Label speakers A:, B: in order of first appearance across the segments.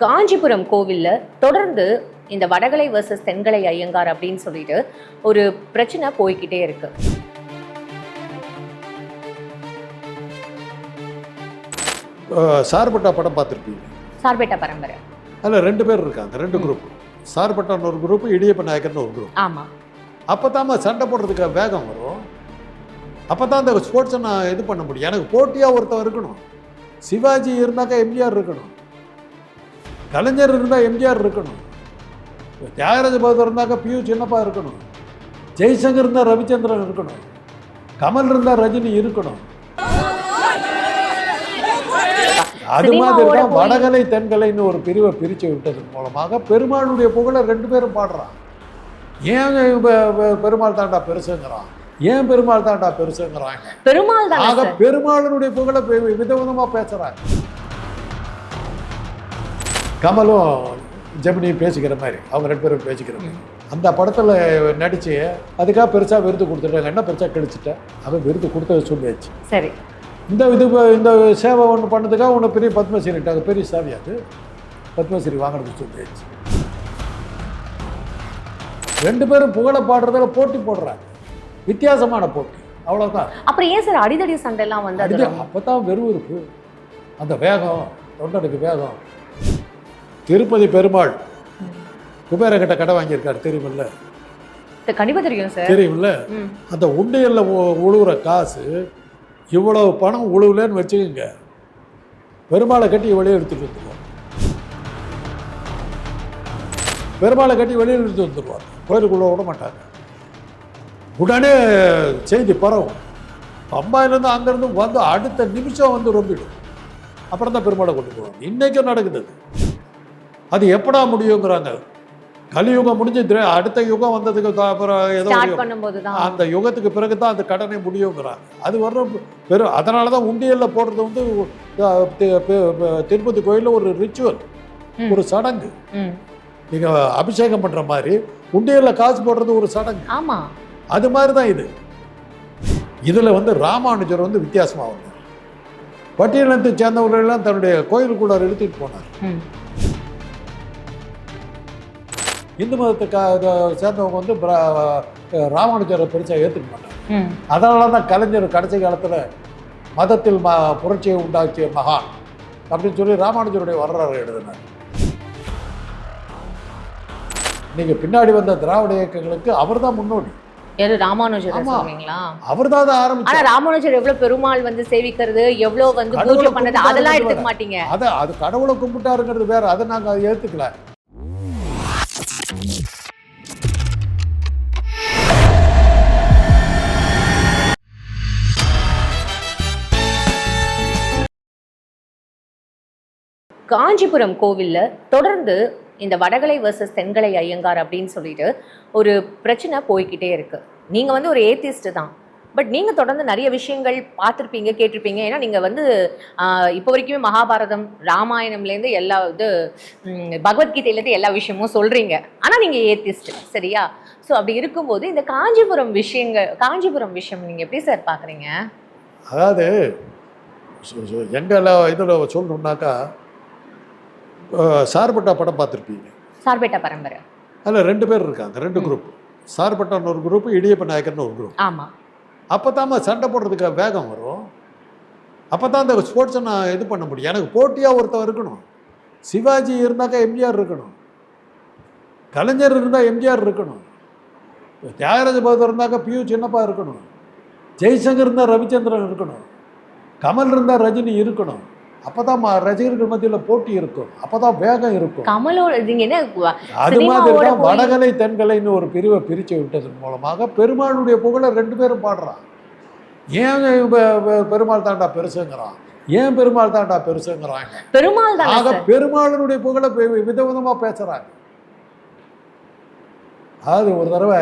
A: காஞ்சிபுரம் கோவில்ல தொடர்ந்து இந்த வடகலை வர்சஸ் தென்கலை ஐயங்கார் அப்படின்னு சொல்லிட்டு ஒரு பிரச்சனை போய்க்கிட்டே இருக்கு.
B: சார்பட்டா படம் பார்த்துருப்பீங்க?
A: சார்பேட்டா பரம்பரை.
B: அதில் ரெண்டு பேர் இருக்காங்க ரெண்டு குரூப் சார்பட்டான்னு ஒரு குரூப் இடியப்ப நாயக்கர்னு ஒரு குரூப்
A: ஆமா.
B: அப்போ தான் சண்டை போடுறதுக்கு வேகம் வரும். அப்போ தான் அந்த ஸ்போர்ட்ஸை நான் இது பண்ண முடியும். எனக்கு போட்டியாக ஒருத்தன் இருக்கணும். சிவாஜி இருந்தாக்கா எம்ஜிஆர் இருக்கணும். கலைஞர் இருந்தால் எம்ஜிஆர் இருக்கணும். தியாகராஜ பகதூர் இருந்தாக்கா பியூ சின்னப்பா இருக்கணும். ஜெய்சங்கர் இருந்தால் ரவிச்சந்திரன் இருக்கணும். கமல் இருந்தால் ரஜினி இருக்கணும். அது மாதிரி தான் வடகலை தென்கலைன்னு ஒரு பிரிவை பிரித்து விட்டதன் மூலமாக பெருமாளுடைய புகழை ரெண்டு பேரும் பாடுறான். ஏன் பெருமாள் தாண்டா பெருசுங்கிறான்? ஏன் பெருமாள் தாண்டா பெருசுங்கிறாங்க?
A: பெருமாள்
B: ஆக பெருமாளனுடைய புகழை பெ- விதவிதமா பேசுறாங்க. கமலும் ஜெமினியும் பேசிக்கிற மாதிரி அவங்க ரெண்டு பேரும் பேசிக்கிற மாதிரி. அந்த படத்தில் நடிச்சு அதுக்காக பெருசாக விருது கொடுத்துட்டாங்க என்ன பெருசாக கழிச்சிட்டேன் அவன் விருது கொடுத்தது சொல்லியாச்சு.
A: சரி.
B: இந்த இது இந்த சேவை ஒன்று பண்ணதுக்காக உன்னை பெரிய பத்மஸ்ரீட்டாங்க பெரிய சாவி அது. பத்மஸ்ரீ வாங்கினது சொல்லியாச்சு. ரெண்டு பேரும் புகழ பாடுறதுல போட்டி போடுறாங்க. வித்தியாசமான போட்டி. அவ்வளோதான்
A: அப்புறம் ஏன் சார் அடிதடி சண்டை எல்லாம் வந்து
B: அப்போ தான் வெறுவிறுப்பு அந்த வேகம் தொண்டனுக்கு வேகம். திருப்பதி பெருமாள் குபேரகிட்ட கடை வாங்கியிருக்காரு தெரியுமில்ல?
A: இது கண்டிப்பா தெரியும் சார்.
B: தெரியுமில்ல. அந்த உண்டியல்ல உழுவுற காசு இவ்வளவு பணம் உழுவுலன்னு வச்சுக்கோங்க. பெருமாளை கட்டி வெளியே எடுத்துட்டு வந்துடுவார் பெருமாளை கட்டி வெளியே எடுத்து வந்துடுவார் கோயிலுக்குள்ளே விட மாட்டாங்க. உடனே செய்தி பரவும். பம்பாயிலேருந்து அங்கேருந்து வந்து அடுத்த நிமிஷம் வந்து ரொம்பிடும். அப்புறம் தான் பெருமாளை கொண்டு போவாங்க. இன்றைக்கும் நடக்குது அது எப்படா முடியுங்கிறாங்க. கலியுகம் முடிஞ்சு அடுத்த யுகம் வந்ததுக்கு அப்புறம் ஏதோ அந்த யுகத்துக்கு பிறகு தான் அந்த கடனை முடியுங்கிறாங்க. அது வர்ற பெரும் அதனால தான் உண்டியலில் போடுறது வந்து திருப்பதி கோயிலில் ஒரு ரிச்சுவல். ஒரு சடங்கு. நீங்கள் அபிஷேகம் பண்ணுற மாதிரி உண்டியலில் காசு போடுறது ஒரு சடங்கு.
A: ஆமா.
B: அது மாதிரி தான் இது. இதில் வந்து ராமானுஜர் வந்து வித்தியாசமாக வந்தார். பட்டியலத்தை சேர்ந்தவர்களெல்லாம் தன்னுடைய கோயிலுக்குள்ளார எடுத்துட்டு போனார். இந்து மதத்தை கா- சேர்ந்தவங்க வந்து ராமானுஜரை பெருசாக ஏற்றுக்க மாட்டாங்க. அதனால தான் கலைஞர் கடைசி காலத்தில் மதத்தில் ம புரட்சியை உண்டாக்கிய மகான் அப்படின்னு சொல்லி ராமானுஜருடைய வரலாறு எழுதினார். நீங்க பின்னாடி வந்த திராவிட இயக்கங்களுக்கு அவர் தான் முன்னோடி.
A: யாரு ராமானுஜர். சொல்றீங்களா?
B: அவர் தான்
A: ஆனா ராமானுஜர் எவ்வளவு பெருமாள் வந்து சேவிக்கிறது எவ்வளவு வந்து பூஜை அதெல்லாம். எடுத்துக்க மாட்டீங்க.
B: அதை அது கடவுளை கும்பிட்டாருங்கிறது வேற. அதை நாங்கள் அதை
A: காஞ்சிபுரம் கோவில்ல தொடர்ந்து இந்த வடகலை வர்சஸ் தென்கலை ஐயங்கார் அப்படின்னு சொல்லிட்டு ஒரு பிரச்சனை போய்க்கிட்டே இருக்குது நீங்கள் வந்து ஒரு ஏத்திஸ்ட்டு தான். பட் நீங்கள் தொடர்ந்து நிறைய விஷயங்கள் பார்த்துருப்பீங்க கேட்டிருப்பீங்க. ஏன்னா நீங்கள் வந்து இப்போ வரைக்குமே மகாபாரதம் ராமாயணம்லேருந்து எல்லா இது பகவத்கீதையிலேருந்து எல்லா விஷயமும் சொல்கிறீங்க ஆனால் நீங்கள் ஏத்திஸ்ட் சரியா? ஸோ அப்படி இருக்கும்போது இந்த காஞ்சிபுரம் விஷயங்கள் காஞ்சிபுரம் விஷயம் நீங்கள் எப்படி சார் பார்க்குறீங்க?
B: அதாவது எங்களை இதில் சொல்லணுன்னாக்கா சார்பட்டா படம் பார்த்துருப்பீங்க.
A: சார்பேட்டா பரம்பரை.
B: அதில் ரெண்டு பேர் இருக்காங்க ரெண்டு குரூப் சார்பட்டான்னு ஒரு குரூப் இடியப்ப நாயக்கர்னு ஒரு குரூப்
A: ஆமா.
B: அப்போ தான் சண்டை போடுறதுக்கு வேகம் வரும். அப்போ தான் அந்த ஸ்போர்ட்ஸை நான் இது பண்ண முடியும். எனக்கு போட்டியாக ஒருத்தன் இருக்கணும். சிவாஜி இருந்தாக்கா எம்ஜிஆர் இருக்கணும். கலைஞர் இருந்தால் எம்ஜிஆர் இருக்கணும். தியாகராஜ பகதூர் இருந்தாக்கா பியூ சின்னப்பா இருக்கணும். ஜெய்சங்கர் இருந்தால் ரவிச்சந்திரன் இருக்கணும். கமல் இருந்தால் ரஜினி இருக்கணும். அப்போ தான் ரசிகர்கள் மத்தியில் போட்டி இருக்கும். அப்போ தான் வேகம் இருக்கும்.
A: கமலோட என்ன
B: அது மாதிரி தான் வடகலை தென்கலைன்னு ஒரு பிரிவை பிரித்து விட்டதன் மூலமாக பெருமாளுடைய புகழை ரெண்டு பேரும் பாடுறான். ஏன் பெருமாள் தாண்டா பெருசுங்கிறான்? ஏன் பெருமாள் தாண்டா பெருசுங்கிறாங்க?
A: பெருமாள்
B: ஆக
A: சார்
B: பெருமாளுடைய புகழை பெ- விதவிதமா பேசுறாங்க. அதாவது ஒரு தடவை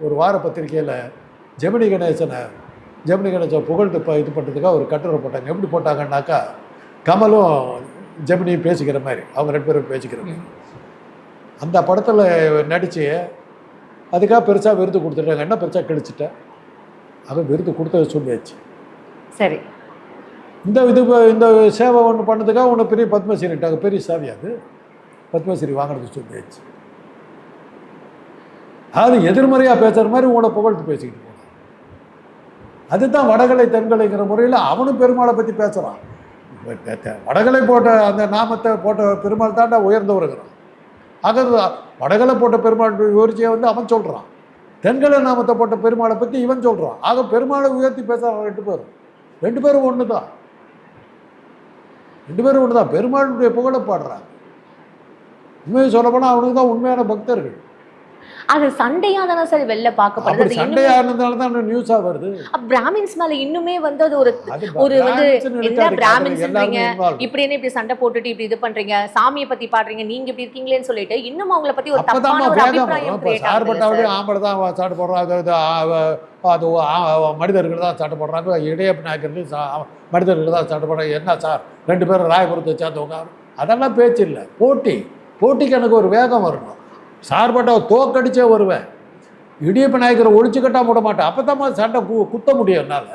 B: ஒரு வார பத்திரிக்கையில் ஜெமினி கணேசனை ஜெமினி கணேசன் புகழ்ந்து இப்போ இது பண்ணுறதுக்காக ஒரு கட்டுரை போட்டாங்க. எப்படி போட்டாங்கன்னாக்கா கமலும் ஜெமினியும் பேசிக்கிற மாதிரி அவங்க ரெண்டு பேரும் பேசிக்கிற மாதிரி. அந்த படத்தில் நடித்து அதுக்காக பெருசாக விருது கொடுத்துட்டாங்க என்ன பெருசாக கழிச்சிட்டேன் அவன் விருது கொடுத்தது சொல்லியாச்சு.
A: சரி.
B: இந்த இது இந்த சேவை ஒன்று பண்ணதுக்காக உன்னை பெரிய பத்மஸ்ரீட்டாங்க பெரிய சாவி அது. பத்மஸ்ரீ வாங்கினது சொல்லியாச்சு. அது எதிர்மறையாக பேசுகிற மாதிரி உங்களோட புகழ்த்து பேசிக்கிட்டு போனான். அதுதான் வடகலை தென்கலைங்கிற முறையில் அவனும் பெருமாளை பற்றி பேசுகிறான் வடகலை போட்ட அந்த நாமத்தை போட்ட பெருமாள் தாண்டா உயர்ந்தவருங்கிறான் ஆக வடகலை போட்ட பெருமாள் விவரிச்சியை வந்து அவன் சொல்கிறான் தென்கலை நாமத்தை போட்ட பெருமாளை பற்றி இவன் சொல்கிறான் ஆக பெருமாளை உயர்த்தி பேசுகிறான் ரெண்டு பேரும். ரெண்டு பேரும் ஒன்று தான் ரெண்டு பேரும் ஒன்று தான் பெருமாளுடைய புகழை பாடுறாங்க. உண்மையை சொல்லப்போனால் அவனுக்கு தான் உண்மையான பக்தர்கள்.
A: அது சண்டையா தானே சார் வெளில பார்க்கப்படுது.
B: சண்டையா இருந்ததால தான் நியூஸாக வருது.
A: பிராமின்ஸ் மேல இன்னுமே வந்து அது ஒரு ஒரு வந்து என்ன பிராமின்ஸ். இப்படி என்ன இப்படி சண்டை போட்டுட்டு இப்படி இது பண்றீங்க? சாமியை பத்தி பாடுறீங்க. நீங்க இப்படி இருக்கீங்களேன்னு சொல்லிட்டு இன்னும் அவங்கள பத்தி ஒரு தப்பான ஒரு அபிப்பிராயம் கிரியேட் ஆகுது
B: ஆம்பளை தான் சாட்டை போடுறாங்க அது மனிதர்கள் தான் சாட்டை போடுறாங்க. இடையப்ப நாயக்கர்கள் மனிதர்கள் தான் சாட்டை போடுறாங்க. என்ன சார்? ரெண்டு பேரும் ராயபுரத்தை சேர்ந்தவங்க. அதெல்லாம் பேச்சு இல்லை. போட்டி. போட்டிக்கு எனக்கு ஒரு வேகம் வரணும். சார்பட்டாவை தோக்கடிச்சே வருவேன். இடியப்ப நாயக்கரை ஒழிச்சு கட்டா போட மாட்டேன். அப்போ தான் சண்டை கு குத்த முடியும் என்னால்.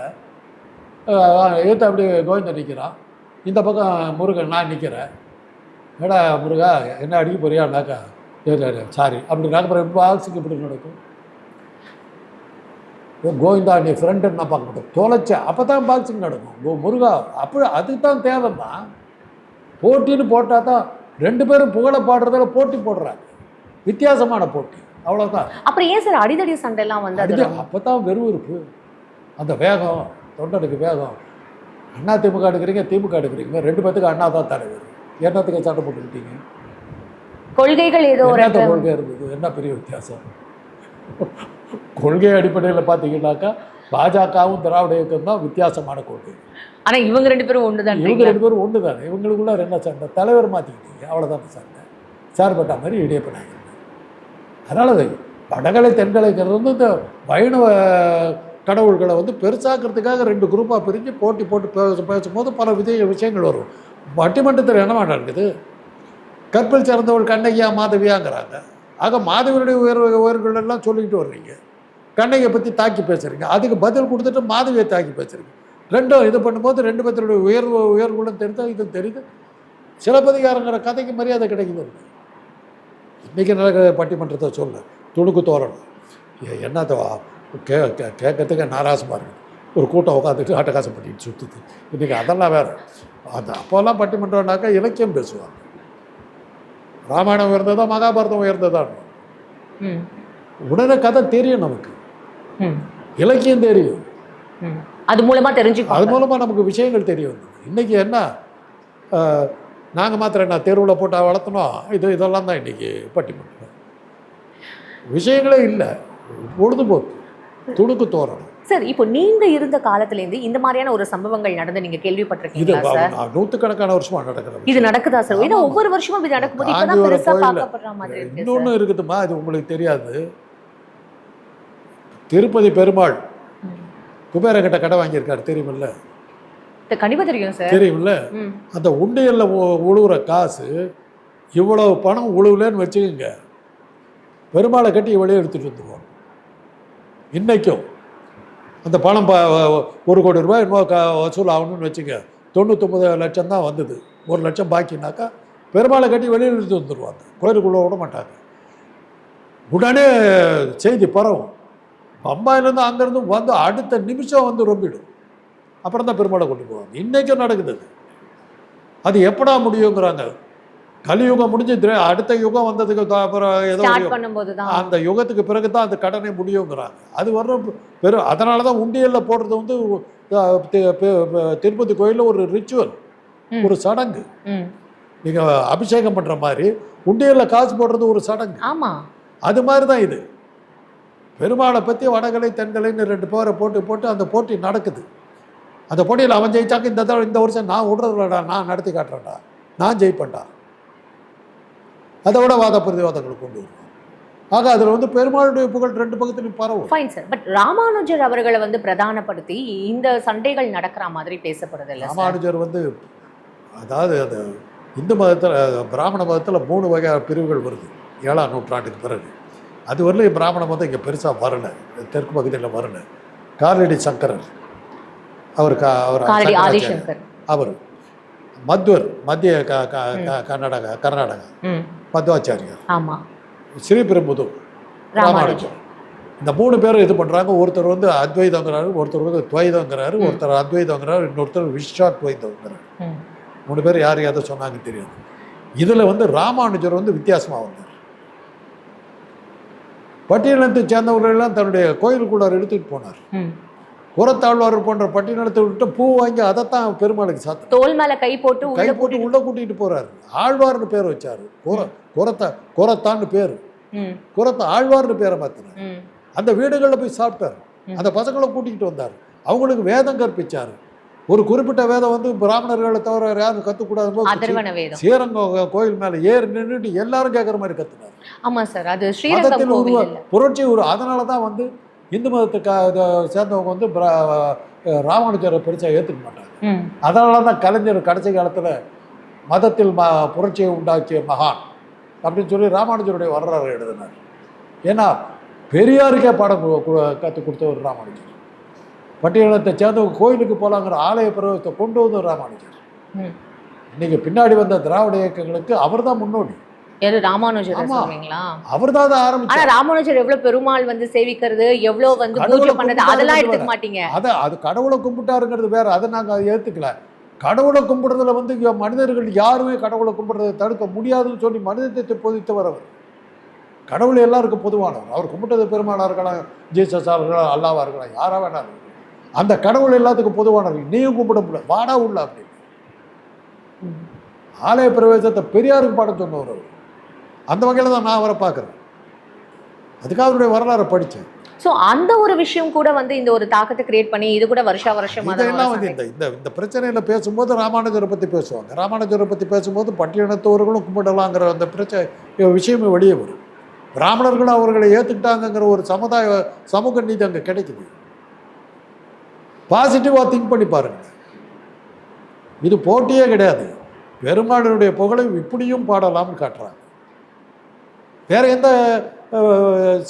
B: ஏற்ற அப்படி கோவிந்தன் நிற்கிறான் இந்த பக்கம் முருகன் நான் நிற்கிறேன் ஏடா முருகா என்ன அடிக்க போறியானாக்கா சாரி அப்படின்னாக்க அப்புறம் பாக்ஸுக்கு இப்படி நடக்கும்? ஓ, கோவிந்தா நீ ஃப்ரெண்டுன்னு நான் பார்க்க மாட்டேன். தொலைச்ச அப்போ தான் பாக்ஸிங் நடக்கும். கோ முருகா அப்போ அதுக்கு தான் தேவைம்மா போட்டின்னு போட்டால் தான் ரெண்டு பேரும் புகழை பாடுறதில் போட்டி போடுறாங்க. வித்தியாசமான போட்டி. அவ்வளோதான்
A: அப்புறம் ஏன் சார் அடிதடி சண்டை எல்லாம் வந்து ரொம்ப-
B: அப்போ தான் வெறுவிருப்பு அந்த வேகம் தொண்டனுக்கு வேகம். அண்ணா திமுக எடுக்கிறீங்க திமுக எடுக்கிறீங்க. ரெண்டு பேத்துக்கு அண்ணா தான் தலைவர் என்னத்துக்கு சண்டை போட்டுக்கிட்டீங்க?
A: கொள்கைகள் ஏதோ ஒரு
B: கொள்கை இருந்தது? என்ன பெரிய வித்தியாசம்? கொள்கை அடிப்படையில் பார்த்தீங்கன்னாக்கா பாஜகவும் திராவிட இயக்கம் தான் வித்தியாசமான கொள்கை.
A: ஆனா இவங்க ரெண்டு பேரும் ஒண்ணுதான்
B: இவங்க ரெண்டு பேரும் ஒன்று தானே இவங்களுக்குள்ள என்ன சண்டை. தலைவர் மாற்றிக்கிட்டீங்க அவ்வளோதான் சண்டை. சார்பட்டா மாதிரி இடையப்படாங்க அதனால் அது வடகலை தென்கலைங்கிறது வந்து இந்த வைணவ கடவுள்களை வந்து பெருசாக்கிறதுக்காக ரெண்டு குரூப்பாக பிரிஞ்சு போட்டி போட்டு பேச பேசும்போது பல வித விஷயங்கள் வரும். பட்டிமன்றத்தில் என்ன நடக்குது கற்பில் சிறந்தவள் கண்ணகியா மாதவியாங்கிறாங்க. ஆக மாதவியுடைய உயர் உயர்கள் எல்லாம் சொல்லிக்கிட்டு வர்றீங்க. கண்ணகியை பற்றி தாக்கி பேசுகிறீங்க அதுக்கு பதில் கொடுத்துட்டு மாதவியை தாக்கி பேசுகிறீங்க ரெண்டும் இது பண்ணும்போது ரெண்டு பேர்த்தோடைய உயர்வு உயர்வுகளும் தெரிந்தால் இது தெரியுது. சிலப்பதிகாரங்கிற கதைக்கு மரியாதை கிடைக்குது. இன்றைக்கி நடக்கிற பட்டிமன்றத்தை சொல்ல. துணுக்கு தோறணும். என்னத்த கே கே கேட்கறதுக்கு நாராசமாக இருக்குது ஒரு கூட்டம் உட்காந்துட்டு அட்டகாசம் பண்ணிட்டு சுற்றுது இன்றைக்கி அதெல்லாம் வேறு. அந்த அப்போல்லாம் பட்டிமன்றம்னாக்கா இலக்கியம் பேசுவாங்க. ராமாயணம் உயர்ந்ததா மகாபாரதம் உயர்ந்ததா
A: ம்,
B: உடனே கதை தெரியும் நமக்கு. இலக்கியம் தெரியும்.
A: அது மூலமா
B: அது
A: தெரிஞ்சுக்கோங்க
B: மூலமாக நமக்கு விஷயங்கள் தெரிய வந்தது இன்றைக்கி என்ன நாங்கள் மாத்திரம் என்ன தெருவில் போட்டால் வளர்த்தனோம் இது இதெல்லாம் தான் இன்றைக்கி பட்டிமன்றம். விஷயங்களே இல்லை. பொழுதுபோக்கு. துணுக்கு தோறணும்
A: சார் இப்போ நீங்க இருந்த காலத்துல இருந்து இந்த மாதிரியான ஒரு சம்பவங்கள் நடந்து நீங்க கேள்விப்பட்டிருக்கீங்களா சார்?
B: நான் நூற்றுக்கணக்கான வருஷமாக நடக்கிறது
A: இது நடக்குதா சார்? ஏன்னா. ஒவ்வொரு வருஷமும் இது நடக்கும்போது இப்பதான் பெருசா பார்க்கப்படுற மாதிரி இருக்கு சார்.
B: இன்னொன்று இருக்குதுமா இது உங்களுக்கு தெரியாது. திருப்பதி பெருமாள். குபேரங்கிட்ட கடை வாங்கியிருக்காரு தெரியுமில்ல?
A: இது கண்டிப்பா தெரியும் சார்.
B: தெரியுமில்ல
A: ம்,
B: அந்த உண்டியலில் உழுவுற காசு இவ்வளவு பணம் உழுவுலன்னு வச்சுக்கோங்க. பெருமாளை கட்டி வெளியே எடுத்துகிட்டு வந்துடுவோம் இன்றைக்கும் அந்த பணம் ப ஒரு கோடி ரூபாய் இன்னும் க வசூல் ஆகணும்னு வச்சுக்க தொண்ணூத்தொம்பது லட்சம் தான் வந்தது. ஒரு லட்சம் பாக்கினாக்கா பெருமாளை கட்டி வெளியில் எடுத்து வந்துடுவாங்க கோயிலுக்குள்ளே விட மாட்டாங்க. உடனே செய்தி பரவும். பம்பாயிலேருந்து அங்கேருந்து வந்து அடுத்த நிமிஷம் வந்து ரொம்பிடும். அப்புறம் தான் பெருமாளை கொண்டு போவாங்க. இன்றைக்கும் நடக்குது அது. எப்படா முடியுங்கிறாங்க. கலியுகம் முடிஞ்சு அடுத்த யுகம் வந்ததுக்கு அப்புறம் ஏதோ அந்த யுகத்துக்கு பிறகு தான் அந்த கடனை முடியுங்கிறாங்க. அது வர பெரும் அதனால தான் உண்டியலில் போடுறது வந்து திருப்பதி கோயிலில் ஒரு ரிச்சுவல். ஒரு சடங்கு. நீங்கள் அபிஷேகம் பண்ணுற மாதிரி உண்டியலில் காசு போடுறது ஒரு சடங்கு.
A: ஆமா.
B: அது மாதிரி தான் இது. பெருமாளை பற்றி வடகலை தென்கலைன்னு ரெண்டு பேரை போட்டு போட்டு அந்த போட்டி நடக்குது. அந்த போட்டியில் அவன் ஜெயிச்சாக்க இந்த தடவை இந்த வருஷம் நான் விடுறதில்லடா நான் நடத்தி காட்டுறேன்டா நான் ஜெயிப்பேன்டா. அதை விட வாத பிரதிவாதங்களை கொண்டு வருவோம் ஆக அதில் வந்து பெருமாளுடைய புகழ் ரெண்டு பக்கத்துலையும் பரவும்.
A: ஃபைன் சார் பட் ராமானுஜர் அவர்களை வந்து பிரதானப்படுத்தி இந்த சண்டைகள் நடக்கிற மாதிரி பேசப்படுது இல்ல
B: ராமானுஜர் வந்து அதாவது அந்த இந்து மதத்தில் பிராமண மதத்தில் மூணு வகை பிரிவுகள் வருது ஏழாம் நூற்றாண்டுக்கு பிறகு. அது வரலையும் பிராமண மதம் இங்கே பெருசாக வரல தெற்கு பகுதியில் வரல. காலடி சங்கரர். அவர்
A: காலடி. ஆதிசங்கர்.
B: அவர். மத்வர் மத்திய கர்நாடகா கர்நாடகா. மத்வாச்சாரியார்.
A: ஆமா.
B: ஸ்ரீபெரும்புதூர்
A: ராமானுஜர்.
B: இந்த மூணு பேரும் இது பண்ணுறாங்க ஒருத்தர் வந்து அத்வைதங்கிறாரு ஒருத்தர் வந்து துவைதங்கிறாரு. ஒருத்தர் அத்வைதங்கிறாரு இன்னொருத்தர் விஸ்வாத்வைதங்கிறாரு. மூணு பேர் யார் எதை சொன்னாங்க தெரியாது. இதில் வந்து ராமானுஜர் வந்து வித்தியாசமாக வந்தார். பட்டியலத்தை சேர்ந்தவர்கள் எல்லாம் தன்னுடைய கோயிலுக்குள்ளார எடுத்துட்டு போனார். புறத்தாழ்வார் போன்ற பட்டியலத்தை விட்டு பூ வாங்கி அதைத்தான் பெருமாளுக்கு சாத்த
A: தோல் மேல கை போட்டு
B: கை
A: உள்ள
B: போட்டு உள்ள கூட்டிட்டு போறாரு. ஆழ்வார்னு பேர் வச்சாரு. குர குரத்தா குரத்தான்னு பேர். குரத்த ஆழ்வார்னு பேரை மாத்தினார்.
A: ம்.
B: அந்த வீடுகளில் போய் சாப்பிட்டார். அந்த பசங்களை கூட்டிகிட்டு வந்தார். அவங்களுக்கு வேதம் கற்பிச்சார். ஒரு குறிப்பிட்ட வேதம் வந்து பிராமணர்களை தவிர யாரும்
A: வேதம்.
B: ஸ்ரீரங்கம் கோயில் மேலே ஏறி நின்றுட்டு எல்லாரும் கேட்குற மாதிரி கத்துனார்.
A: ஆமா சார். அது
B: புரட்சி உரு அதனால தான் வந்து இந்து மதத்துக்கு அஹ், சேர்ந்தவங்க வந்து பிரா- ராமானுஜரை பெருசாக ஏற்றுக்க மாட்டாங்க. அதனால தான் கலைஞர் கடைசி காலத்தில் மதத்தில் ம புரட்சியை உண்டாக்கிய மகான் அப்படின்னு சொல்லி ராமானுஜருடைய வரலாறு எழுதினார். ஏன்னா பெரியாருக்கே பாடம் கற்றுக் கொடுத்தவர் ராமானுஜர். பட்டியலத்தை சேர்ந்தவங்க கோயிலுக்கு போகலாங்கிற ஆலய பிரவேசத்தை கொண்டு வந்தவர் ராமானுஜர்.
A: ம்.
B: இன்னைக்கு பின்னாடி வந்த திராவிட இயக்கங்களுக்கு அவர் தான் முன்னோடி.
A: யாரு ராமானுஜர். சொல்றீங்களா?
B: அவர் தான் அதை
A: ஆனா ராமானுஜர் எவ்வளவு பெருமாள் வந்து சேவிக்கிறது எவ்வளவு வந்து பூஜை பண்ணது அதெல்லாம். எடுத்துக்க மாட்டீங்க.
B: அதை அது கடவுளை கும்பிட்டாருங்கிறது வேற அதை நாங்கள் அதை ஏற்றுக்கல கடவுளை கும்பிடுறதுல வந்து மனிதர்கள் யாருமே கடவுளை கும்பிடுறதை தடுக்க முடியாதுன்னு சொல்லி மனிதத்தை பொதித்தவர் அவர். கடவுள் எல்லாருக்கும் பொதுவானவர். அவர் கும்பிட்டது பெருமாளா இருக்கலாம் ஜீசஸா இருக்கலாம் அல்லாவா இருக்கலாம் யாரா வேணாலும். அந்த கடவுள் எல்லாத்துக்கும் பொதுவானவர். நீயும் கும்பிட முடியல வாடா உள்ள அப்படின்னு. ஆலய பிரவேசத்தை பெரியாருக்கு பாடம் சொன்னவர் அவர். அந்த வகையில் தான் நான் அவரை பார்க்குறேன். அதுக்காக அவருடைய வரலாறை படித்தேன்.
A: சோ அந்த ஒரு விஷயம் கூட வந்து இந்த ஒரு தாக்கத்தை கிரியேட் பண்ணி இது கூட வருஷா வருஷமா
B: இதெல்லாம் வந்து இந்த இந்த இந்த பிரச்சனையில பேசும்போது ராமானுஜரை பத்தி பேசுவாங்க. ராமானுஜரை பத்தி பேசும்போது பட்டியலத்தவர்களும் கும்பிடலாங்கிற அந்த பிரச்சனை விஷயமே வெளியே வரும். பிராமணர்களும் அவர்களை ஏத்துக்கிட்டாங்கங்கிற ஒரு சமுதாய சமூக நீதி அங்க கிடைக்குது. பாசிட்டிவா திங்க் பண்ணி பாருங்க. இது போட்டியே கிடையாது. பெருமாளுடைய புகழை இப்படியும் பாடலாம்னு காட்டுறாங்க. வேற எந்த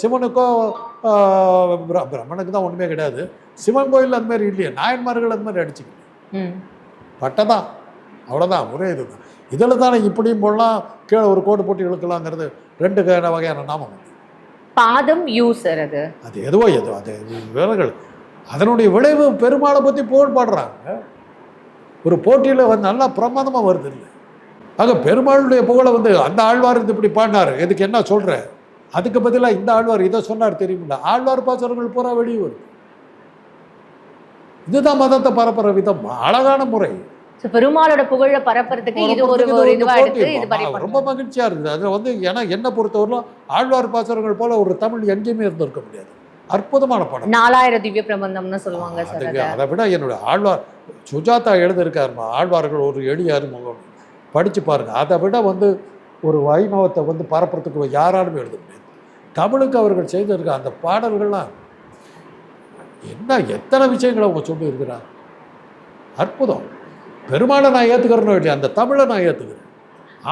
B: சிவனுக்கோ பிரம்மனுக்கு தான் ஒன்றுமே கிடையாது. சிவன் கோயில் அந்த மாதிரி இல்லையே. நாயன்மார்கள் அந்த மாதிரி அடிச்சுக்கல.
A: ம்.
B: பட்டதான் அவ்வளோதான் ஒரே இதுதான். இதில் தானே இப்படியும் போடலாம் கீழே ஒரு கோடு போட்டு இழுக்கலாங்கிறது ரெண்டு வகையான நாமம்.
A: பாதம் யூ சார் அது.
B: அது எதுவோ எதுவோ அது விலங்கள் அதனுடைய விளைவு பெருமாளை பற்றி புகழ் பாடுறாங்க. ஒரு போட்டியில் வந்து நல்லா பிரமாதமாக வருது இல்லை. ஆக பெருமாளுடைய புகழை வந்து அந்த ஆழ்வார் இது இப்படி பாடினார். இதுக்கு என்ன சொல்கிற அதுக்கு பதிலாக இந்த ஆழ்வார் இதை சொன்னார் தெரியுமில்ல? ஆழ்வார் பாசனங்கள் பூரா வெளியே வருது இதுதான் மதத்தை பரப்புற விதம். அழகான முறை.
A: பெருமாளோட புகழ பரப்புறதுக்கு இது ஒரு
B: ரொம்ப. மகிழ்ச்சியா இருக்குது அது வந்து ஏன்னா என்ன பொறுத்தவரையிலும் ஆழ்வார் பாசனங்கள் போல ஒரு தமிழ் எங்கேயுமே இருந்திருக்க முடியாது. அற்புதமான படம்
A: நாலாயிரம் திவ்ய பிரபந்தம்னு சொல்லுவாங்க அத
B: விட என்னுடைய ஆழ்வார் சுஜாதா எழுதியிருக்காருமா? ஆழ்வார்கள் ஒரு எளிய அறிமுகம். படித்து பாருங்கள் அதை விட வந்து ஒரு வைணவத்தை வந்து பரப்புறதுக்கு யாராலுமே எழுத முடியாது. தமிழுக்கு அவர்கள் செய்திருக்க அந்த பாடல்கள்லாம் என்ன எத்தனை விஷயங்களை அவங்க சொல்லியிருக்கிறார் அற்புதம். பெருமாளை நான் ஏற்றுக்கிறேனோ இல்லையா அந்த தமிழை நான் ஏற்றுக்கிறேன்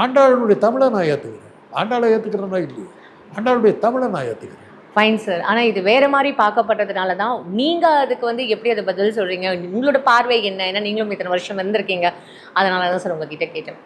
B: ஆண்டாளனுடைய தமிழை நான் ஏற்றுக்கிறேன் ஆண்டாளை ஏற்றுக்கிறேன்னா இல்லையா? ஆண்டாளுடைய தமிழை நான் ஏற்றுக்கிறேன்
A: ஃபைன் சார் ஆனால் இது வேறு மாதிரி பார்க்கப்பட்டதுனால தான் நீங்கள் அதுக்கு வந்து எப்படி அதை பதில் சொல்றீங்க? உங்களோட பார்வை என்ன? ஏன்னா நீங்களும் இத்தனை வருஷம் இருந்திருக்கீங்க. அதனால தான் சார் உங்ககிட்ட கேட்டேன்.